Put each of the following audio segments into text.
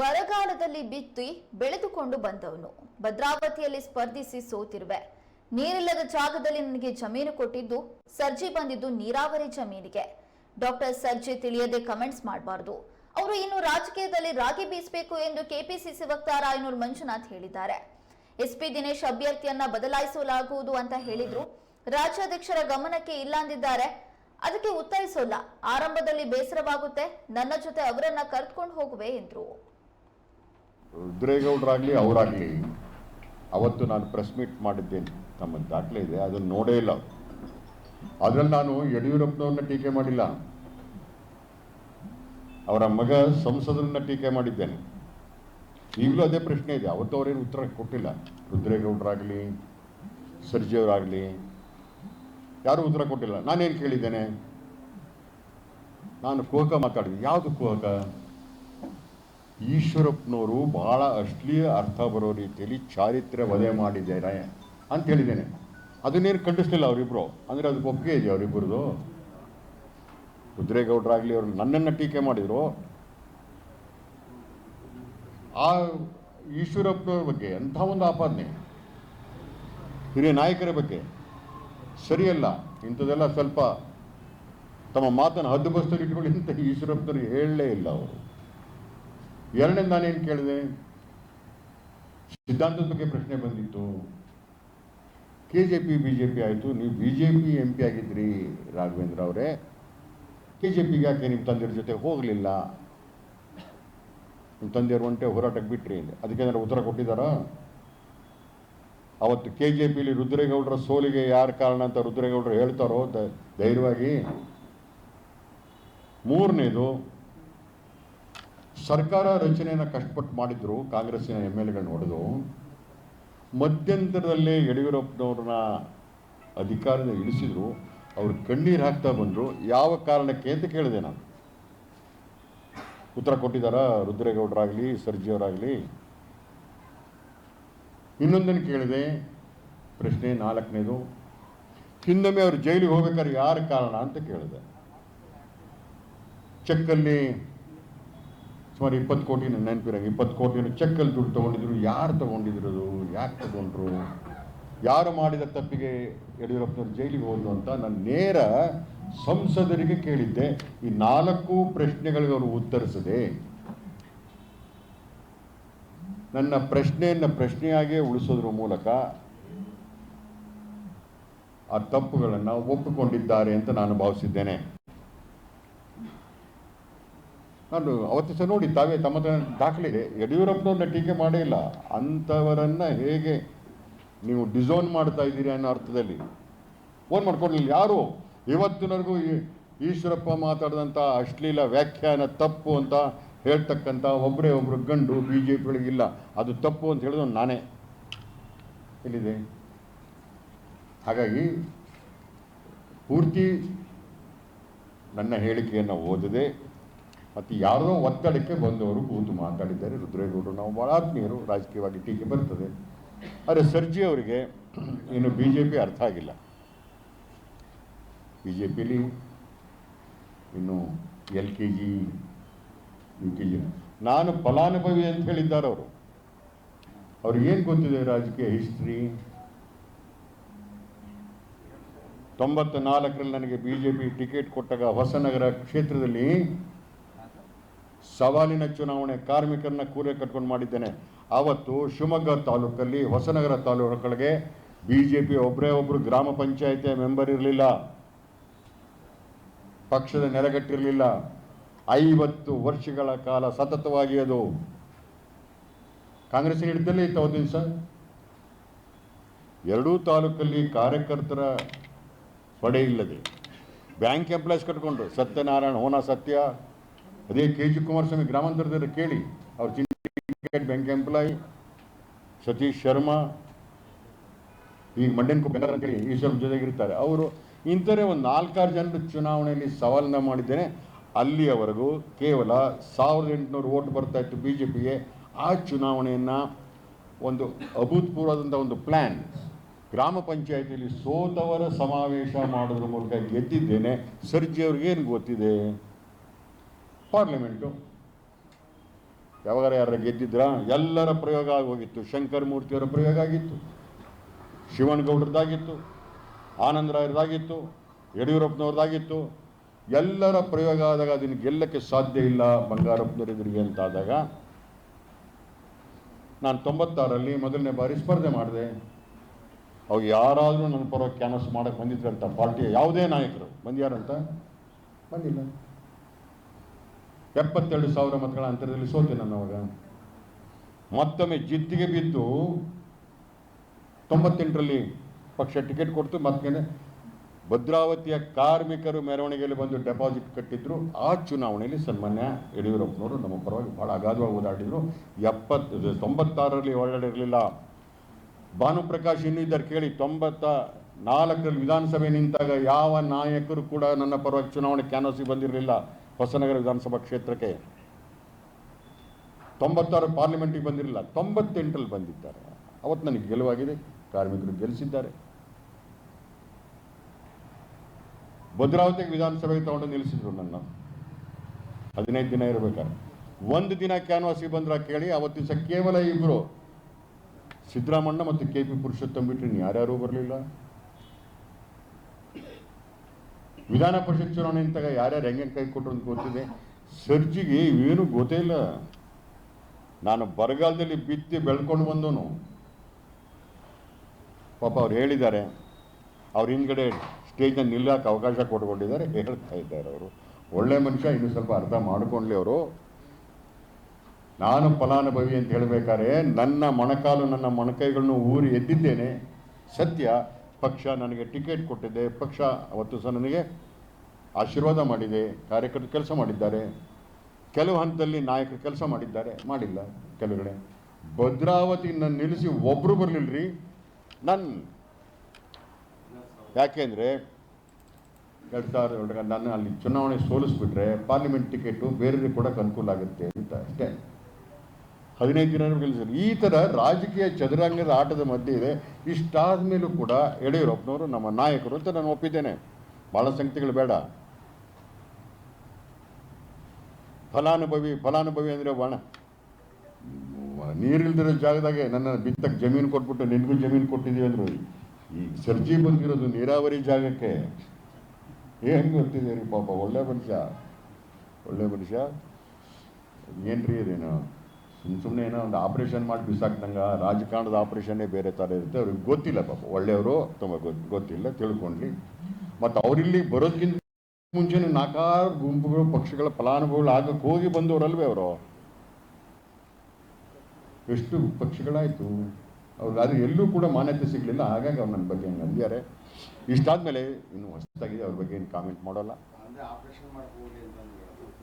ಬರಗಾಲದಲ್ಲಿ ಬಿತ್ತಿ ಬೆಳೆದುಕೊಂಡು ಬಂದವನು. ಭದ್ರಾವತಿಯಲ್ಲಿ ಸ್ಪರ್ಧಿಸಿ ಸೋತಿರುವೆ. ನೀರಿಲ್ಲದ ಜಾಗದಲ್ಲಿ ನನಗೆ ಜಮೀನು ಕೊಟ್ಟಿದ್ದು ಸರ್ಜಿ ಬಂದಿದ್ದು ನೀರಾವರಿ ಜಮೀನಿಗೆ. ಡಾಕ್ಟರ್ ಸರ್ಜಿ ತಿಳಿಯದೆ ಕಮೆಂಟ್ಸ್ ಮಾಡಬಾರದು. ಅವರು ಇನ್ನು ರಾಜಕೀಯದಲ್ಲಿ ರಾಗಿ ಬೀಸಬೇಕು ಎಂದು ಕೆಪಿಸಿಸಿ ವಕ್ತಾರ ಐನೂರು ಮಂಜುನಾಥ್ ಹೇಳಿದ್ದಾರೆ. ಎಸ್ಪಿ ದಿನೇಶ್ ಅಭ್ಯರ್ಥಿಯನ್ನ ಬದಲಾಯಿಸಲಾಗುವುದು ಅಂತ ಹೇಳಿದ್ರು. ರಾಜ್ಯಾಧ್ಯಕ್ಷರ ಗಮನಕ್ಕೆ ಇಲ್ಲ ಅಂದಿದ್ದಾರೆ. ಅದಕ್ಕೆ ಉತ್ತರಿಸೋಲ್ಲ. ಆರಂಭದಲ್ಲಿ ಬೇಸರವಾಗುತ್ತೆ. ನನ್ನ ಜೊತೆ ಅವರನ್ನ ಕರೆದುಕೊಂಡು ಹೋಗುವೆ ಎಂದ್ರು. ರುದ್ರೇಗೌಡರಾಗಲಿ ಅವರಾಗಲಿ, ಅವತ್ತು ನಾನು ಪ್ರೆಸ್ ಮೀಟ್ ಮಾಡಿದ್ದೇನೆ. ನಮ್ಮ ದಾಖಲೆ ಇದೆ, ಅದನ್ನು ನೋಡೇ ಇಲ್ಲ ಅದರಲ್ಲಿ ನಾನು ಯಡಿಯೂರಪ್ಪನವ್ರನ್ನ ಟೀಕೆ ಮಾಡಿಲ್ಲ. ಅವರ ಮಗ ಸಂಸದರನ್ನ ಟೀಕೆ ಮಾಡಿದ್ದೇನೆ. ಈಗಲೂ ಅದೇ ಪ್ರಶ್ನೆ ಇದೆ, ಅವತ್ತು ಅವರೇನು ಉತ್ತರ ಕೊಟ್ಟಿಲ್ಲ. ರುದ್ರೇಗೌಡರಾಗಲಿ ಸರ್ಜಿಯವರಾಗಲಿ ಯಾರೂ ಉತ್ತರ ಕೊಟ್ಟಿಲ್ಲ. ನಾನೇನು ಕೇಳಿದ್ದೇನೆ? ನಾನು ಕುಹಕ ಮಾತಾಡಿದೆ ಯಾವುದು ಕುಹಕ? ಈಶ್ವರಪ್ಪನವರು ಬಹಳ ಅಶ್ಲೀಲ ಅರ್ಥ ಬರೋ ರೀತಿಯಲ್ಲಿ ಚಾರಿತ್ರ್ಯ ವಧೆ ಮಾಡಿದ್ದಾರೆ ಅಂತ ಹೇಳಿದ್ದೇನೆ. ಅದನ್ನೇನು ಖಂಡಿಸ್ಲಿಲ್ಲ ಅವರಿಬ್ರು. ಅಂದರೆ ಅದು ಒಪ್ಪಿಗೆ ಇದೆಯಾ ಅವರಿಬ್ಬರದು ರುದ್ರೇಗೌಡರಾಗಲಿ ಅವರು ನನ್ನನ್ನು ಟೀಕೆ ಮಾಡಿದರು. ಆ ಈಶ್ವರಪ್ಪನವ್ರ ಬಗ್ಗೆ ಎಂಥ ಒಂದು ಆಪಾದನೆ? ಹಿರಿಯ ನಾಯಕರ ಬಗ್ಗೆ? ಸರಿಯಲ್ಲ. ಇಂಥದ್ದೆಲ್ಲ ಸ್ವಲ್ಪ ತಮ್ಮ ಮಾತನ್ನು ಹದ್ದುಬಸ್ತಲ್ಲಿ ಇಟ್ಕೊಳ್ಳಿ ಅಂತ ಈಶ್ವರಪ್ಪನವ್ರು ಹೇಳಲೇ ಇಲ್ಲ ಅವರು. ಎರಡನೇ ನಾನೇನು ಕೇಳಿದೆ? ಸಿದ್ಧಾಂತದ ಬಗ್ಗೆ ಪ್ರಶ್ನೆ ಬಂದಿತ್ತು. K J P B J P ಆಯಿತು. ನೀವು B J P M P ಆಗಿದ್ರಿ Raghavendra ಅವರೇ. ಕೆ ಜೆ ಪಿಗೆ ಯಾಕೆ ನಿಮ್ಮ ತಂದೆಯವ್ರ ಜೊತೆ ಹೋಗಲಿಲ್ಲ? ನಿಮ್ಮ ತಂದೆಯವ್ರು ಒಂಟೆ ಹೋರಾಟಕ್ಕೆ ಬಿಟ್ರಿ ಅದಕ್ಕೆ ಉತ್ತರ ಕೊಟ್ಟಿದ್ದಾರಾ? ಅವತ್ತು ಕೆ ಜೆ ಪಿಲಿ ರುದ್ರೇಗೌಡರ ಸೋಲಿಗೆ ಯಾರು ಕಾರಣ ಅಂತ ರುದ್ರೇಗೌಡರು ಹೇಳ್ತಾರೋ ಧೈರ್ಯವಾಗಿ? ಮೂರನೇದು ಸರ್ಕಾರ ರಚನೆಯನ್ನು ಕಷ್ಟಪಟ್ಟು ಮಾಡಿದ್ರು ಕಾಂಗ್ರೆಸ್ಸಿನ ಎಂ ಎಲ್ ಎಗಳನ್ನ ಹೊಡೆದು, ಮಧ್ಯಂತರದಲ್ಲೇ ಯಡಿಯೂರಪ್ಪನವ್ರನ್ನ ಅಧಿಕಾರದ ಇಳಿಸಿದ್ರು, ಅವರು ಕಣ್ಣೀರು ಹಾಕ್ತಾ ಬಂದರು. ಯಾವ ಕಾರಣಕ್ಕೆ ಅಂತ ಕೇಳಿದೆ ನಾನು. ಉತ್ತರ ಕೊಟ್ಟಿದ್ದಾರ ರುದ್ರೇಗೌಡರಾಗಲಿ, ಸರ್ಜಿಯವರಾಗಲಿ? ಇನ್ನೊಂದನ್ನು ಕೇಳಿದೆ, ಪ್ರಶ್ನೆ ನಾಲ್ಕನೇದು ಹಿಂದೊಮ್ಮೆ ಅವರು ಜೈಲಿಗೆ ಹೋಗ್ಬೇಕಾದ್ರೆ ಯಾರ ಕಾರಣ ಅಂತ ಕೇಳಿದೆ. ಚೆಕ್ಕಲ್ಲಿ ಸುಮಾರು ಇಪ್ಪತ್ತು ಕೋಟಿ ನೆನಪಿರಂಗೆ ಇಪ್ಪತ್ತು ಕೋಟಿನ ಚೆಕ್ಕಲ್ಲಿ ದುಡ್ಡು ತೊಗೊಂಡಿದ್ರು, ಯಾರು ತೊಗೊಂಡಿದ್ರು ಯಾಕೆ ತಗೊಂಡ್ರು? ಯಾರು ಮಾಡಿದ ತಪ್ಪಿಗೆ ಯಡಿಯೂರಪ್ಪನವ್ರು ಜೈಲಿಗೆ ಹೋದ್ರು ಅಂತ ನಾನು ನೇರ ಸಂಸದರಿಗೆ ಕೇಳಿದ್ದೆ. ಈ ನಾಲ್ಕು ಪ್ರಶ್ನೆಗಳಿಗೆ ಅವರು ಉತ್ತರಿಸದೆ. ನನ್ನ ಪ್ರಶ್ನೆಯನ್ನು ಪ್ರಶ್ನೆಯಾಗೇ ಉಳಿಸೋದ್ರ ಮೂಲಕ ಆ ತಪ್ಪುಗಳನ್ನು ಒಪ್ಪಿಕೊಂಡಿದ್ದಾರೆ ಅಂತ ನಾನು ಭಾವಿಸಿದ್ದೇನೆ. ನಾನು ಅವತ್ತು ಸಹ ನೋಡಿ, ತಾವೇ ತಮ್ಮ ಹತ್ರ ದಾಖಲೆ ಇದೆ ಯಡಿಯೂರಪ್ಪನವ್ರನ್ನ ಟೀಕೆ ಮಾಡೇ ಇಲ್ಲ. ಅಂಥವರನ್ನ ಹೇಗೆ ನೀವು ಡಿಸೋನ್ ಮಾಡ್ತಾ ಇದ್ದೀರಿ ಅನ್ನೋ ಅರ್ಥದಲ್ಲಿ. ಫೋನ್ ಮಾಡ್ಕೊಂಡಿಲ್ಲ ಯಾರು? ಇವತ್ತಿನವರೆಗೂ ಈಶ್ವರಪ್ಪ ಮಾತಾಡಿದಂಥ ಅಶ್ಲೀಲ ವ್ಯಾಖ್ಯಾನ ತಪ್ಪು ಅಂತ ಹೇಳ್ತಕ್ಕಂಥ ಒಬ್ಬರೇ ಒಬ್ಬರು ಗಂಡು ಬಿ ಜೆ ಪಿಗಳಿಗಿಲ್ಲ ಅದು ತಪ್ಪು ಅಂತ ಹೇಳಿದ್ರು ನಾನೇ. ಎಲ್ಲಿದೆ? ಹಾಗಾಗಿ ಪೂರ್ತಿ ನನ್ನ ಹೇಳಿಕೆಯನ್ನು ಓದದೆ. ಮತ್ತು ಯಾರದೋ ಒತ್ತಡಕ್ಕೆ ಬಂದವರು ಕೂತು ಮಾತಾಡಿದ್ದಾರೆ. ರುದ್ರೇಗೌಡರು ನಾವು ಭಾಳ ಆತ್ಮೀಯರು, ರಾಜಕೀಯವಾಗಿ ಟೀಕೆ ಬರ್ತದೆ. ಆದರೆ ಸರ್ಜಿ ಅವರಿಗೆ ಇನ್ನು ಬಿ ಜೆ ಪಿ ಅರ್ಥ ಆಗಿಲ್ಲ. ಬಿ ಜೆ ಪಿಲಿ ಇನ್ನು L K G, U K G ನಾನು ಫಲಾನುಭವಿ ಅಂತ ಹೇಳಿದ್ದಾರೆ ಅವರು. ಅವ್ರಿಗೇನು ಗೊತ್ತಿದೆ ರಾಜಕೀಯ ಹಿಸ್ಟ್ರಿ ತೊಂಬತ್ತ ನಾಲ್ಕರಲ್ಲಿ ನನಗೆ ಬಿ ಜೆ ಪಿ ಟಿಕೆಟ್ ಕೊಟ್ಟಾಗ ಹೊಸನಗರ ಕ್ಷೇತ್ರದಲ್ಲಿ ಸವಾಲಿನ ಚುನಾವಣೆ ಕಾರ್ಮಿಕರನ್ನ ಕೂರೆ ಕಟ್ಕೊಂಡು ಮಾಡಿದ್ದೇನೆ. ಆವತ್ತು ಶಿವಮೊಗ್ಗ ತಾಲೂಕಲ್ಲಿ ಹೊಸನಗರ ತಾಲೂಕುಗಳಿಗೆ ಬಿ ಜೆ ಪಿ ಒಬ್ಬರೇ ಒಬ್ಬರು ಗ್ರಾಮ ಪಂಚಾಯಿತಿಯ ಮೆಂಬರ್ ಇರಲಿಲ್ಲ. ಪಕ್ಷದ ನೆಲೆಗಟ್ಟಿರಲಿಲ್ಲ. ಐವತ್ತು ವರ್ಷಗಳ ಕಾಲ ಸತತವಾಗಿ ಅದು. ಕಾಂಗ್ರೆಸ್ಸಿನ ಹಿಡಿದಲ್ಲೇ ಇತ್ತು ದಿವಸ. ಎರಡೂ ತಾಲೂಕಲ್ಲಿ ಕಾರ್ಯಕರ್ತರ ಪಡೆ ಇಲ್ಲದೆ. ಬ್ಯಾಂಕ್ ಎಂಪ್ಲಾಯ್ಸ್ ಕಟ್ಕೊಂಡು ಸತ್ಯನಾರಾಯಣ ಹೋನಾ ಸತ್ಯ. ಅದೇ ಕೆ ಜಿ ಕುಮಾರಸ್ವಾಮಿ ಗ್ರಾಮಾಂತರದಲ್ಲಿ ಕೇಳಿ, ಅವ್ರ Syndicate Bank employee Satish Sharma ಈ ಮಂಡ್ಯನ್ ಬೆಂಗಳೂರು ಅಂತೇಳಿ ಈಶ್ವರ ಜೊತೆಗಿರ್ತಾರೆ. ಅವರು ಇಂಥರೇ ಒಂದು ನಾಲ್ಕಾರು ಜನರು ಚುನಾವಣೆಯಲ್ಲಿ ಸವಾಲನ್ನ ಮಾಡಿದ್ದೇನೆ. ಅಲ್ಲಿಯವರೆಗೂ ಕೇವಲ ಸಾವಿರದ ಎಂಟುನೂರು ಓಟ್ ಬರ್ತಾ ಇತ್ತು ಬಿ ಜೆ ಪಿಗೆ ಆ ಚುನಾವಣೆಯನ್ನು ಒಂದು ಅಭೂತಪೂರ್ವದಂಥ ಒಂದು ಪ್ಲ್ಯಾನ್ ಗ್ರಾಮ ಪಂಚಾಯತಿಯಲ್ಲಿ ಸೋತವರ ಸಮಾವೇಶ ಮಾಡೋದ್ರ ಮೂಲಕ ಗೆದ್ದಿದ್ದೇನೆ. ಸರ್ಜಿ ಅವ್ರಿಗೆ ಏನು ಗೊತ್ತಿದೆ? ಪಾರ್ಲಿಮೆಂಟು. ಯಾವಾಗ ಯಾರ ಗೆದ್ದಿದ್ರ? ಎಲ್ಲರ ಪ್ರಯೋಗ ಆಗೋಗಿತ್ತು. ಶಂಕರ್ ಮೂರ್ತಿಯವರ ಪ್ರಯೋಗ ಆಗಿತ್ತು. ಶಿವನಗೌಡ್ರದ್ದಾಗಿತ್ತು ಆನಂದರಾಯರದಾಗಿತ್ತು ಯಡಿಯೂರಪ್ಪನವ್ರದ್ದಾಗಿತ್ತು. ಎಲ್ಲರ ಪ್ರಯೋಗ ಆದಾಗ ಅದನ್ನು ಗೆಲ್ಲಕ್ಕೆ ಸಾಧ್ಯ ಇಲ್ಲ ಬಂಗಾರಪ್ಪನವರಿದ್ರಿಗೆ ಅಂತಾದಾಗ, ನಾನು ತೊಂಬತ್ತಾರಲ್ಲಿ ಮೊದಲನೇ ಬಾರಿ ಸ್ಪರ್ಧೆ ಮಾಡಿದೆ. ಅವ್ರು ಯಾರಾದರೂ ನನ್ನ ಪರವಾಗಿ ಕ್ಯಾನ್ವಸ್ ಮಾಡಕ್ಕೆ ಬಂದಿದ್ರಂತ ಪಾರ್ಟಿಯ ಯಾವುದೇ ನಾಯಕರು. ಬಂದ್ಯಾರಂತ? ಬಂದಿಲ್ಲ. ಎಪ್ಪತ್ತೆರಡು ಸಾವಿರ ಮತಗಳ ಅಂತರದಲ್ಲಿ ಸೋತೆ ನಾನು ಅವಾಗ ಮತ್ತೊಮ್ಮೆ ಜಿದ್ದಿಗೆ ಬಿದ್ದು ತೊಂಬತ್ತೆಂಟರಲ್ಲಿ ಪಕ್ಷ ಟಿಕೆಟ್ ಕೊಡ್ತು. ಮತ್ತೆ ಭದ್ರಾವತಿಯ ಕಾರ್ಮಿಕರು ಮೆರವಣಿಗೆಯಲ್ಲಿ ಬಂದು ಡೆಪಾಸಿಟ್ ಕಟ್ಟಿದ್ರು. ಆ ಚುನಾವಣೆಯಲ್ಲಿ ಸನ್ಮಾನ್ಯ ಯಡಿಯೂರಪ್ಪನವರು ನಮ್ಮ ಪರವಾಗಿ ಬಹಳ ಅಗಾಧವಾಗಿ ಓದಾಡಿದ್ರು. ಎಪ್ಪತ್ತು ತೊಂಬತ್ತಾರರಲ್ಲಿ ಓಡಾಡಿರಲಿಲ್ಲ ಭಾನುಪ್ರಕಾಶ್ ಇನ್ನೂ ಇದ್ದಾರೆ ಕೇಳಿ. ತೊಂಬತ್ತ ನಾಲ್ಕರಲ್ಲಿ ವಿಧಾನಸಭೆ ನಿಂತಾಗ ಯಾವ ನಾಯಕರು ಕೂಡ ನನ್ನ ಪರವಾಗಿ ಚುನಾವಣೆ ಕ್ಯಾನ್ವಸಿಗೆ ಬಂದಿರಲಿಲ್ಲ. ಹೊಸನಗರ ವಿಧಾನಸಭಾ ಕ್ಷೇತ್ರಕ್ಕೆ ತೊಂಬತ್ತಾರು ಪಾರ್ಲಿಮೆಂಟಿಗೆ ಬಂದಿರಲಿಲ್ಲ, ತೊಂಬತ್ತೆಂಟರಲ್ಲಿ ಬಂದಿದ್ದಾರೆ. ಅವತ್ತು ನನಗೆ ಗೆಲುವಾಗಿದೆ, ಕಾರ್ಮಿಕರು ಗೆಲ್ಲಿಸಿದ್ದಾರೆ. ಭದ್ರಾವತಿಗೆ ವಿಧಾನಸಭೆಗೆ ತಗೊಂಡು ನಿಲ್ಲಿಸಿದ್ರು ನನ್ನ. ಹದಿನೈದು ದಿನ ಇರಬೇಕಾದ್ರೆ ಒಂದು ದಿನ ಕ್ಯಾನ್ವಾಸಿಗೆ ಬಂದ್ರೆ ಕೇಳಿ, ಅವತ್ತು ದಿವಸ ಕೇವಲ ಇಬ್ಬರು ಸಿದ್ದರಾಮಣ್ಣ ಮತ್ತು ಕೆ ಪಿ ಪುರುಷೋತ್ತಮ ಬಿಟ್ಟರೆ ಯಾರ್ಯಾರೂ ಬರಲಿಲ್ಲ. ವಿಧಾನ ಪರಿಷತ್ ಚುನಾವಣೆ ಯಾರು ಯಾರ್ಯಾರು ಹೆಂಗೆ ಕೈ ಕೊಟ್ಟರು ಅಂತ ಗೊತ್ತಿದೆ. ಸರ್ಜಿಗೆ ಇವೇನು ಗೊತ್ತೇ ಇಲ್ಲ. ನಾನು ಬರಗಾಲದಲ್ಲಿ ಬಿತ್ತಿ ಬೆಳ್ಕೊಂಡು ಬಂದವನು. ಪಾಪ ಅವ್ರು ಹೇಳಿದ್ದಾರೆ. ಅವ್ರ ಹಿಂದ್ಗಡೆ ಸ್ಟೇಜ್ನ ನಿಲ್ಲಕ್ಕೆ ಅವಕಾಶ ಕೊಟ್ಕೊಂಡಿದ್ದಾರೆ. ಹೇಳ್ತಾ ಇದ್ದಾರೆ ಅವರು. ಒಳ್ಳೆ ಮನುಷ್ಯ, ಇನ್ನು ಸ್ವಲ್ಪ ಅರ್ಥ ಮಾಡ್ಕೊಂಡ್ಲಿ ಅವರು. ನಾನು ಫಲಾನುಭವಿ ಅಂತ ಹೇಳಬೇಕಾದ್ರೆ ನನ್ನ ಮೊಣಕಾಲು, ನನ್ನ ಮೊಣಕೈಗಳನ್ನು ಊರಿ ಎದ್ದಿದ್ದೇನೆ. ಸತ್ಯ. ಪಕ್ಷ ನನಗೆ ಟಿಕೆಟ್ ಕೊಟ್ಟಿದೆ, ಪಕ್ಷ ಅವತ್ತು ಸಹ ನನಗೆ ಆಶೀರ್ವಾದ ಮಾಡಿದೆ, ಕಾರ್ಯಕರ್ತರು ಕೆಲಸ ಮಾಡಿದ್ದಾರೆ. ಕೆಲವು ಹಂತದಲ್ಲಿ ನಾಯಕರು ಕೆಲಸ ಮಾಡಿದ್ದಾರೆ, ಮಾಡಿಲ್ಲ ಕೆಲವು ಕಡೆ ಭದ್ರಾವತಿ ನನ್ನ ನಿಲ್ಲಿಸಿ ಒಬ್ಬರು ಬರಲಿಲ್ಲರಿ ನನ್ನ ಯಾಕೆಂದರೆ ಎರಡು ಸಾವಿರದ ಒಳಗೆ ನನ್ನ ಅಲ್ಲಿ ಚುನಾವಣೆ ಸೋಲಿಸ್ಬಿಟ್ರೆ ಪಾರ್ಲಿಮೆಂಟ್ ಟಿಕೆಟು ಬೇರೆಯವ್ರಿಗೆ ಕೊಡೋಕ್ಕೆ ಅನುಕೂಲ ಆಗುತ್ತೆ ಅಂತ ಅಷ್ಟೇ. ಹದಿನೈದು ದಿನ ಗೆಲ್ಲಿಸಿದ್ರು ಈ ಥರ ರಾಜಕೀಯ ಚದುರಂಗದ ಆಟದ ಮಧ್ಯೆ ಇದೆ. ಇಷ್ಟಾದ ಮೇಲೂ ಕೂಡ ಯಡಿಯೂರಪ್ಪನವರು ನಮ್ಮ ನಾಯಕರು ಅಂತ ನಾನು ಒಪ್ಪಿದ್ದೇನೆ. ಭಾಳ ಸಂಗತಿಗಳು ಬೇಡ. ಫಲಾನುಭವಿ ಫಲಾನುಭವಿ ಅಂದರೆ ಒಣ. ನೀರಿಲ್ದಿರೋ ಜಾಗದಾಗೆ ನನ್ನ ಬಿತ್ತಕ್ಕೆ ಜಮೀನು ಕೊಟ್ಬಿಟ್ಟು ನಿನಗೂ ಜಮೀನು ಕೊಟ್ಟಿದ್ದೀವಿ ಅಂದರು. ಈ ಸರ್ಜಿ ಬಂದಿರೋದು ನೀರಾವರಿ ಜಾಗಕ್ಕೆ. ಏನು ಗೊತ್ತಿದೆ ರೀ ಪಾಪ? ಒಳ್ಳೆ ಮನುಷ್ಯ. ಒಳ್ಳೆ ಮನುಷ್ಯ. ಏನ್ರಿ ಅದೇನು? ಸುಮ್ಮ ಸುಮ್ಮನೆ ಏನೋ ಒಂದು ಆಪ್ರೇಷನ್ ಮಾಡಿ ಬಿಸಾಕ್ದಂಗ ರಾಜಕಾರಣದ ಆಪ್ರೇಷನ್ನೇ ಬೇರೆ ಥರ ಇರುತ್ತೆ. ಅವ್ರಿಗೆ ಗೊತ್ತಿಲ್ಲ ಪಾಪ. ಒಳ್ಳೆಯವರು ತುಂಬ ಗೊತ್ತು ಗೊತ್ತಿಲ್ಲ ತಿಳ್ಕೊಂಡ್ಲಿ. ಮತ್ತು ಅವರಿಲ್ಲಿ ಬರೋದಕ್ಕಿಂತ ಮುಂಚೆನೇ ನಾಲ್ಕಾರು ಗುಂಪುಗಳು ಪಕ್ಷಗಳ ಫಲಾನುಭವಿಗಳು ಆಗಕ್ಕೆ ಹೋಗಿ ಬಂದವರಲ್ವೇ ಅವರು. ಎಷ್ಟು ಪಕ್ಷಗಳಾಯಿತು. ಅವ್ರಿಗೆ ಅದು ಎಲ್ಲೂ ಕೂಡ ಮಾನ್ಯತೆ ಸಿಗಲಿಲ್ಲ. ಹಾಗಾಗಿ ಅವ್ರು ನನ್ನ ಬಗ್ಗೆ ಹಂಗೆ ಅಂದ್ಯಾರೆ. ಇಷ್ಟಾದಮೇಲೆ ಇನ್ನು ಹೊಸದಾಗಿದೆ. ಅವ್ರ ಬಗ್ಗೆ ಏನು ಕಾಮೆಂಟ್ ಮಾಡೋಲ್ಲ.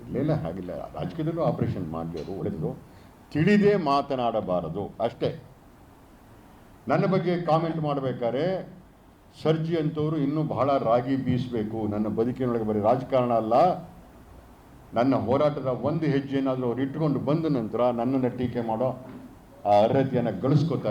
ಇಲ್ಲ ಇಲ್ಲ ಹಾಗಿಲ್ಲ. ರಾಜಕೀಯದಲ್ಲೂ ಆಪರೇಷನ್ ಮಾಡಿದ್ರು ಒಳ್ಳೆಯದು ತಿಳಿದೇ ಮಾತನಾಡಬಾರದು, ಅಷ್ಟೇ. ನನ್ನ ಬಗ್ಗೆ ಕಾಮೆಂಟ್ ಮಾಡಬೇಕಾದ್ರೆ, ಸರ್ಜಿ ಅಂತವರು ಇನ್ನೂ ಬಹಳ ರಾಗಿ ಬೀಸಬೇಕು. ನನ್ನ ಬದುಕಿನೊಳಗೆ ಬರೀ ರಾಜಕಾರಣ ಅಲ್ಲ, ನನ್ನ ಹೋರಾಟದ ಒಂದು ಹೆಜ್ಜೆ ಏನಾದರೂ ಅವ್ರು ಇಟ್ಕೊಂಡು ಬಂದ ನಂತರ ನನ್ನನ್ನು ಟೀಕೆ ಮಾಡೋ ಆ ಅರ್ಹತೆಯನ್ನು ಗಳಿಸ್ಕೋತಾರೆ